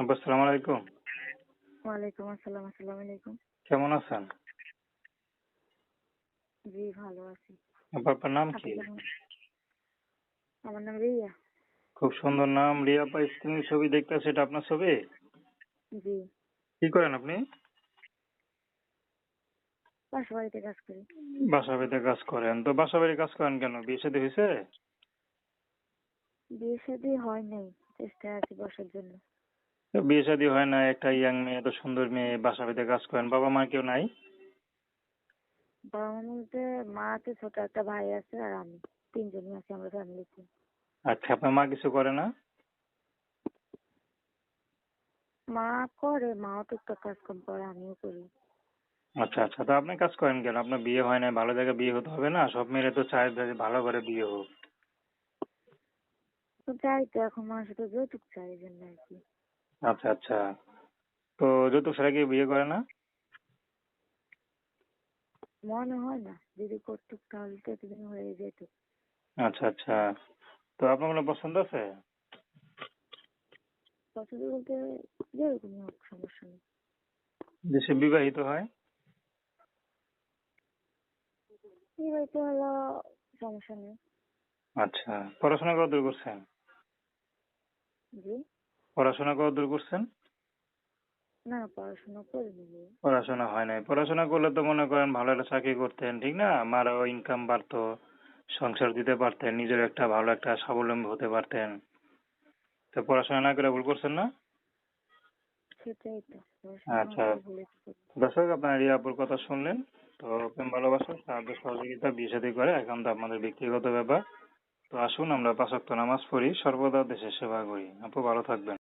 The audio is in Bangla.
আব্বা সালাম আলাইকুম। ওয়ালাইকুম আসসালাম আসসালামু আলাইকুম। কেমন আছেন? জি ভালো আছি। আব্বা আপনার নাম কি? আমার নাম রিয়া। খুব সুন্দর নাম। রিয়া আপা স্ক্রিনের ছবি দেখতেছে এটা আপনার ছবি? জি। কি করেন আপনি? পাশে বাড়িতে কাজ করি। বাসা বাড়িতে কাজ করেন। তো বাসা বাড়ি কাজ করেন কেন? বিয়ে শাদী হয়েছে? বিয়ে শাদী হয় নাই। চেষ্টায় আছি বসার জন্য। বিয়ে শাদী হয় না একটা ইয়াং মেয়ে এত সুন্দর মেয়ে বাসা বাড়িতে কাজ করেন বাবা মা কেউ নাই? বাবা মা আছে ছোট একটা ভাই আছে আর আমি তিনজনই আছি আমরা ফ্যামিলিতে আচ্ছা আপনার মা কিছু করে না? মা করে মাও টুকটাক কাজ কম করে আমিও করি। আচ্ছা আচ্ছা তো আপনি কাজ করেন কেন? আপনার বিয়ে হয় না ভালো জায়গায় বিয়ে হতে হবে না? সব মেয়েরা তো চায় যে ভালো করে বিয়ে হোক। তো চাই তো এখন মানুষ তো যৌতুক চাই এই জন্য আর কি। আচ্ছা আচ্ছা। তো যৌতুক ছাড়া কি বিয়ে করে না? মনে হয় না। যদি করতুক তাহলে তো এতদিন হয়ে যেত। আচ্ছা আচ্ছা। তো আপনার কোনো পছন্দ আছে? পছন্দ বলতে যেরকমই হোক সমস্যা নেই। সে বিবাহিত হয়? এবার তো হলো সমস্যা নেই। আচ্ছা। পড়াশোনা কত দূর করছেন? জি। পড়াশোনা কত দূর করছেন? না পড়াশোনা করিনি। পড়াশোনা হয় নাই। পড়াশোনা করলে তো মনে করেন ভালো একটা চাকরি করতেন ঠিক না? আমারও ইনকাম বাড়তো সংসার দিতে পারতেন নিজের একটা ভালো একটা স্বাবলম্বী হতে পারতেন। তো পড়াশোনা না করে ভুল করছেন না? আচ্ছা। দর্শক আপনার রিয়াপুর কথা শুনলেন তো প্রেম ভালোবাসা সাহায্য সহযোগিতা বিয়ে শাদী করে এখন তো আপনাদের ব্যক্তিগত ব্যাপার। তো আসুন আমরা পাঁচক্ত নামাজ পড়ি সর্বদা দেশের সেবা করি। আপু ভালো থাকবেন।